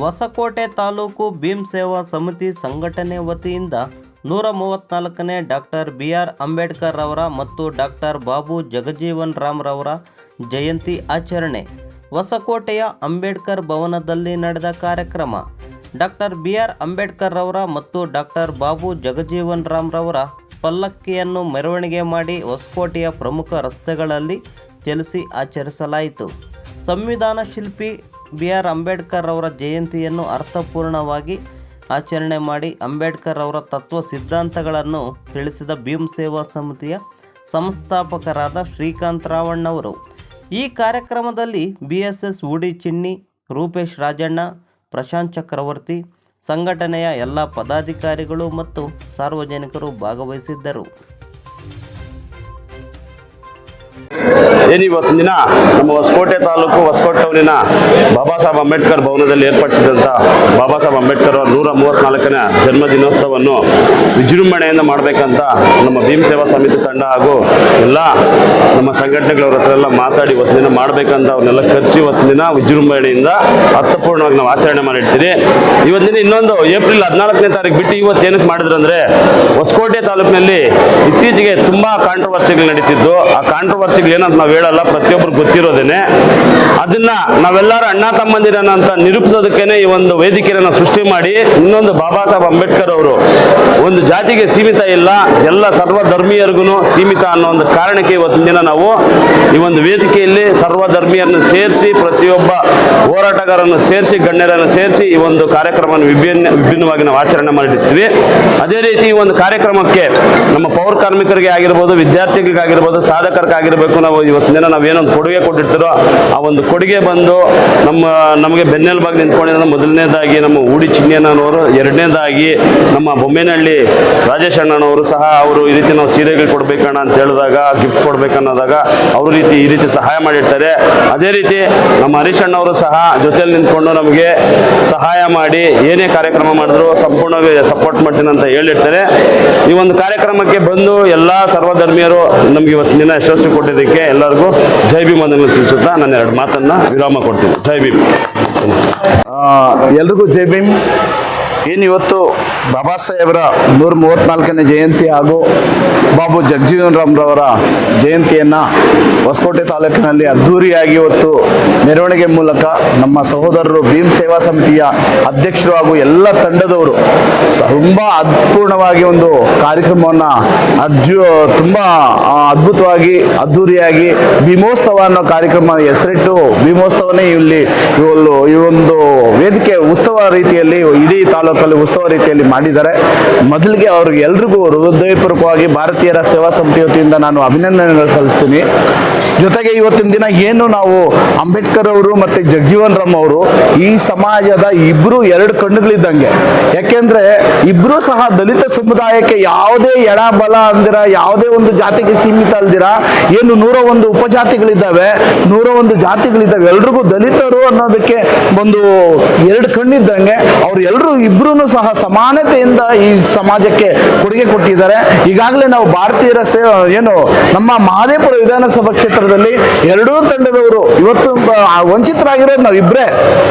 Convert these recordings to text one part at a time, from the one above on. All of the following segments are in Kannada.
ಹೊಸಕೋಟೆ ತಾಲೂಕು ಭೀಮ್ ಸೇವಾ ಸಮಿತಿ ಸಂಘಟನೆ ವತಿಯಿಂದ ನೂರ ಮೂವತ್ತ್ನಾಲ್ಕನೇ ಡಾಕ್ಟರ್ ಬಿ ಆರ್ ಅಂಬೇಡ್ಕರ್ ಅವರ ಮತ್ತು ಡಾಕ್ಟರ್ ಬಾಬು ಜಗಜೀವನ್ ರಾಮ್ ರವರ ಜಯಂತಿ ಆಚರಣೆ. ಹೊಸಕೋಟೆಯ ಅಂಬೇಡ್ಕರ್ ಭವನದಲ್ಲಿ ನಡೆದ ಕಾರ್ಯಕ್ರಮ. ಡಾಕ್ಟರ್ ಬಿ ಆರ್ ಅಂಬೇಡ್ಕರ್ ಅವರ ಮತ್ತು ಡಾಕ್ಟರ್ ಬಾಬು ಜಗಜೀವನ್ ರಾಮ್ ರವರ ಪಲ್ಲಕ್ಕಿಯನ್ನು ಮೆರವಣಿಗೆ ಮಾಡಿ ಹೊಸಕೋಟೆಯ ಪ್ರಮುಖ ರಸ್ತೆಗಳಲ್ಲಿ ಚಲಿಸಿ ಆಚರಿಸಲಾಯಿತು. ಸಂವಿಧಾನ ಶಿಲ್ಪಿ ಬಿ ಆರ್ ಅಂಬೇಡ್ಕರ್ ಅವರ ಜಯಂತಿಯನ್ನು ಅರ್ಥಪೂರ್ಣವಾಗಿ ಆಚರಣೆ ಮಾಡಿ ಅಂಬೇಡ್ಕರ್ ಅವರ ತತ್ವ ಸಿದ್ಧಾಂತಗಳನ್ನು ತಿಳಿಸಿದ ಭೀಮ್ ಸೇವಾ ಸಮಿತಿಯ ಸಂಸ್ಥಾಪಕರಾದ ಶ್ರೀಕಾಂತ್ ರಾವಣ್ಣವರು. ಈ ಕಾರ್ಯಕ್ರಮದಲ್ಲಿ ಬಿ ಎಸ್ ಎಸ್ ಉಡಿ ಚಿನ್ನಿ, ರೂಪೇಶ್ ರಾಜಣ್ಣ, ಪ್ರಶಾಂತ್ ಚಕ್ರವರ್ತಿ, ಸಂಘಟನೆಯ ಎಲ್ಲ ಪದಾಧಿಕಾರಿಗಳು ಮತ್ತು ಸಾರ್ವಜನಿಕರು ಭಾಗವಹಿಸಿದ್ದರು. ಏನು ಇವತ್ತಿನ ದಿನ? ನಮ್ಮ ಹೊಸಕೋಟೆ ತಾಲೂಕು, ಹೊಸಕೋಟೆ ಟೌನಿನ ಬಾಬಾ ಸಾಹೇಬ್ ಅಂಬೇಡ್ಕರ್ ಭವನದಲ್ಲಿ ಏರ್ಪಡಿಸಿದಂಥ ಬಾಬಾ ಸಾಹೇಬ್ ಅಂಬೇಡ್ಕರ್ ಅವರ ನೂರ ಮೂವತ್ತ್ನಾಲ್ಕನೇ ಜನ್ಮ ದಿನೋತ್ಸವವನ್ನು ವಿಜೃಂಭಣೆಯಿಂದ ಮಾಡಬೇಕಂತ ನಮ್ಮ ಭೀಮ್ ಸೇವಾ ಸಮಿತಿ ತಂಡ ಹಾಗೂ ಎಲ್ಲ ನಮ್ಮ ಸಂಘಟನೆಗಳವ್ರ ಹತ್ರ ಎಲ್ಲ ಮಾತಾಡಿ ಇವತ್ತಿನ ದಿನ ಮಾಡಬೇಕಂತ ಅವ್ರನ್ನೆಲ್ಲ ಕರೆಸಿ ಇವತ್ತಿನ ದಿನ ವಿಜೃಂಭಣೆಯಿಂದ ಅರ್ಥಪೂರ್ಣವಾಗಿ ನಾವು ಆಚರಣೆ ಮಾಡಿರ್ತೀವಿ. ಇವತ್ತಿನ ಇನ್ನೊಂದು, ಏಪ್ರಿಲ್ ಹದಿನಾಲ್ಕನೇ ತಾರೀಕು ಬಿಟ್ಟು ಇವತ್ತು ಏನಕ್ಕೆ ಮಾಡಿದ್ರು ಅಂದರೆ ಹೊಸಕೋಟೆ ತಾಲೂಕಿನಲ್ಲಿ ಇತ್ತೀಚೆಗೆ ತುಂಬ ಕಾಂಟ್ರವರ್ಸಿಗಳು ನಡೀತಿದ್ದು. ಆ ಕಾಂಟ್ರವರ್ಸಿಗಳು ಏನಂತ ನಾವು ಹೇಳಲ್ಲ ಪ್ರತಿಯೊಬ್ಬರು ಗೊತ್ತಿರೋದೇನೆ. ಅದನ್ನ ನಾವೆಲ್ಲರೂ ಅಣ್ಣ ತಮ್ಮಂದಿರನ ಅಂತ ನಿರೂಪಿಸೋದಕ್ಕೇನೆ ಈ ಒಂದು ವೇದಿಕೆಯನ್ನ ಸೃಷ್ಟಿ ಮಾಡಿ, ಇನ್ನೊಂದು ಬಾಬಾ ಸಾಹೇಬ್ ಅಂಬೇಡ್ಕರ್ ಅವರು ಒಂದು ಜಾತಿಗೆ ಸೀಮಿತ ಇಲ್ಲ, ಎಲ್ಲ ಸರ್ವ ಧರ್ಮೀಯರಿಗೂ ಸೀಮಿತ ಅನ್ನೋ ಒಂದು ಕಾರಣಕ್ಕೆ ಇವತ್ತಿನ ದಿನ ನಾವು ಈ ಒಂದು ವೇದಿಕೆಯಲ್ಲಿ ಸರ್ವ ಧರ್ಮೀಯರನ್ನು ಸೇರಿಸಿ, ಪ್ರತಿಯೊಬ್ಬ ಹೋರಾಟಗಾರರನ್ನು ಸೇರಿಸಿ, ಗಣ್ಯರನ್ನು ಸೇರಿಸಿ ಈ ಒಂದು ಕಾರ್ಯಕ್ರಮವನ್ನು ವಿಭಿನ್ನ, ವಿಭಿನ್ನವಾಗಿ ನಾವು ಆಚರಣೆ ಮಾಡಿರ್ತೀವಿ. ಅದೇ ರೀತಿ ಈ ಒಂದು ಕಾರ್ಯಕ್ರಮಕ್ಕೆ ನಮ್ಮ ಪೌರ ಕಾರ್ಮಿಕರಿಗೆ ಆಗಿರ್ಬೋದು, ವಿದ್ಯಾರ್ಥಿಗಳಿಗಾಗಿರ್ಬೋದು, ಸಾಧಕರಿಗಾಗಿರ್ಬೇಕು, ನಾವು ಇವತ್ತಿನ ದಿನ ನಾವೇನೊಂದು ಕೊಡುಗೆ ಕೊಟ್ಟಿರ್ತೀರೋ ಆ ಒಂದು ಕೊಡುಗೆ ಬಂದು ನಮ್ಮ, ನಮಗೆ ಬೆನ್ನೆಲುಬಾಗಿ ನಿಂತ್ಕೊಂಡಿರೋ ಮೊದಲನೇದಾಗಿ ನಮ್ಮ ಊಡಿ ಚಿನ್ನಯ್ಯನವರು ಎರಡನೇದಾಗಿ ನಮ್ಮ ಬೊಮ್ಮೇನಹಳ್ಳಿ ರಾಜೇಶ್ ಅಣ್ಣನವರು ಸಹ ಅವರು ಈ ರೀತಿ ನಾವು ಸೀರೆಗಳು ಕೊಡ್ಬೇಕಣ್ಣ ಅಂತ ಹೇಳಿದಾಗ ಗಿಫ್ಟ್ ಕೊಡ್ಬೇಕನ್ನೋದಾಗ ಅವರು ರೀತಿ, ಈ ರೀತಿ ಸಹಾಯ ಮಾಡಿರ್ತಾರೆ. ಅದೇ ರೀತಿ ನಮ್ಮ ಹರೀಶ್ ಅಣ್ಣವರು ಸಹ ಜೊತೆಯಲ್ಲಿ ನಿಂತ್ಕೊಂಡು ನಮಗೆ ಸಹಾಯ ಮಾಡಿ ಏನೇ ಕಾರ್ಯಕ್ರಮ ಮಾಡಿದ್ರು ಸಂಪೂರ್ಣವಾಗಿ ಸಪೋರ್ಟ್ ಮಾಡ್ತೀನಿ ಅಂತ ಹೇಳಿರ್ತಾರೆ. ಈ ಒಂದು ಕಾರ್ಯಕ್ರಮಕ್ಕೆ ಬಂದು ಎಲ್ಲ ಸರ್ವಧರ್ಮೀಯರು ನಮಗೆ ಇವತ್ತಿನ ಯಶಸ್ವಿ ಕೊಟ್ಟಿದ್ದಕ್ಕೆ ಎಲ್ಲರಿಗೂ ಜೈ ಭೀಮ್ ಅಂದ್ರೆ ತಿಳಿಸುತ್ತಾ ನಾನು ಎರಡು ಮಾತನ್ನ ವಿರಾಮ ಕೊಡ್ತೀನಿ. ಜೈ ಭೀಮ್. ಎಲ್ರಿಗೂ ಜೈ ಭೀಮ್. ಏನು ಇವತ್ತು ಬಾಬಾ ಸಾಹೇಬರ ನೂರ ಮೂವತ್ನಾಲ್ಕನೇ ಜಯಂತಿ ಹಾಗೂ ಬಾಬು ಜಗಜೀವನ್ ರಾಮ್ರವರ ಜಯಂತಿಯನ್ನು ಹೊಸಕೋಟೆ ತಾಲೂಕಿನಲ್ಲಿ ಅದ್ಧೂರಿಯಾಗಿ ಇವತ್ತು ಮೆರವಣಿಗೆ ಮೂಲಕ ನಮ್ಮ ಸಹೋದರರು ಭೀಮ್ ಸೇವಾ ಸಮಿತಿಯ ಅಧ್ಯಕ್ಷರು ಹಾಗೂ ಎಲ್ಲ ತಂಡದವರು ತುಂಬ ಅದ್ಪೂರ್ಣವಾಗಿ ಒಂದು ಕಾರ್ಯಕ್ರಮವನ್ನು ಅಜ್ಜು, ತುಂಬ ಅದ್ಭುತವಾಗಿ ಅದ್ಧೂರಿಯಾಗಿ ಭೀಮೋತ್ಸವ ಅನ್ನೋ ಕಾರ್ಯಕ್ರಮ ಹೆಸರಿಟ್ಟು ಭೀಮೋತ್ಸವನೇ ಇಲ್ಲಿ ಈ ಒಂದು ವೇದಿಕೆ ಉತ್ಸವ ರೀತಿಯಲ್ಲಿ ಇಡೀ ತಾಲೂಕಲ್ಲಿ ಉತ್ಸವ ರೀತಿಯಲ್ಲಿ ಮಾಡಿದ್ದಾರೆ. ಮೊದಲಿಗೆ ಅವ್ರಿಗೆ ಎಲ್ರಿಗೂ ಹೃದಯಪೂರ್ವಕವಾಗಿ ಭಾರತೀಯರ ಸೇವಾ ಸಮಿತಿ ವತಿಯಿಂದ ನಾನು ಅಭಿನಂದನೆಗಳು ಸಲ್ಲಿಸ್ತೀನಿ. ಜೊತೆಗೆ ಇವತ್ತಿನ ದಿನ ಏನು ನಾವು ಅಂಬೇಡ್ಕರ್ ಅವರು ಮತ್ತು ಜಗಜೀವನ್ ರಾಮ್ ಅವರು ಈ ಸಮಾಜದ ಇಬ್ಬರು ಎರಡು ಕಣ್ಣುಗಳಿದ್ದಂಗೆ. ಯಾಕೆಂದ್ರೆ ಇಬ್ರು ಸಹ ದಲಿತ ಸಮುದಾಯಕ್ಕೆ ಯಾವುದೇ ಎಡ ಬಲ ಅಂದಿರ, ಯಾವುದೇ ಒಂದು ಜಾತಿಗೆ ಸೀಮಿತ ಅಲ್ದಿರ ಏನು ನೂರ ಒಂದು ಉಪಜಾತಿಗಳಿದ್ದಾವೆ, ನೂರ ಒಂದು ಜಾತಿಗಳಿದ್ದಾವೆ, ಎಲ್ರಿಗೂ ದಲಿತರು ಅನ್ನೋದಕ್ಕೆ ಒಂದು ಎರಡು ಕಣ್ಣಿದ್ದಂಗೆ, ಅವ್ರು ಎಲ್ಲರೂ ಇಬ್ರು ಸಹ ಸಮಾನತೆಯಿಂದ ಈ ಸಮಾಜಕ್ಕೆ ಕೊಡುಗೆ ಕೊಟ್ಟಿದ್ದಾರೆ. ಈಗಾಗಲೇ ನಾವು ಭಾರತೀಯರ ಸೇ, ಏನು ನಮ್ಮ ಮಹಾದೇಪುರ ವಿಧಾನಸಭಾ ಕ್ಷೇತ್ರದಲ್ಲಿ ಎರಡೂ ತಂಡದವರು ಇವತ್ತು ವಂಚಿತರಾಗಿರೋದು ನಾವು ಇಬ್ಬರೇ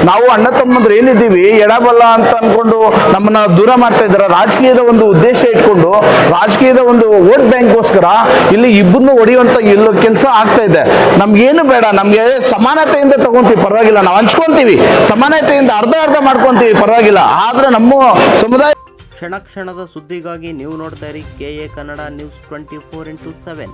ನಾವು ಅಣ್ಣ ತಮ್ಮಂದ್ರೆ ಏನಿದ್ದೀವಿ ಎಡಬಲ್ಲ ಅಂತ ಅನ್ಕೊಂಡು ನಮ್ಮನ್ನ ದೂರ ಮಾಡ್ತಾ ಇದ್ದಾರೆ. ರಾಜಕೀಯದ ಒಂದು ಉದ್ದೇಶ ಇಟ್ಕೊಂಡು, ರಾಜಕೀಯದ ಒಂದು ವೋಟ್ ಬ್ಯಾಂಕ್ಗೋಸ್ಕರ ಇಲ್ಲಿ ಇಬ್ಬರನ್ನು ಹೊಡೆಯುವಂತ ಇಲ್ಲ ಕೆಲಸ ಆಗ್ತಾ ಇದೆ. ನಮ್ಗೇನು ಬೇಡ, ನಮ್ಗೆ ಸಮಾನತೆಯಿಂದ ತಗೊಂತೀವಿ, ಪರವಾಗಿಲ್ಲ. ನಾವು ಹಂಚ್ಕೊಂತೀವಿ. ಸಮಾನತೆಯಿಂದ ಅರ್ಧ ಅರ್ಧ ಮಾಡ್ಕೊಂತೀವಿ, ಪರವಾಗಿಲ್ಲ. ಆದ್ರೆ ನಮ್ಮ ಸಮುದಾಯ ಕ್ಷಣ ಕ್ಷಣದ ಸುದ್ದಿಗಾಗಿ ನೀವು ನೋಡ್ತಾ ಇರಿ K A Kannada news twenty four into seven.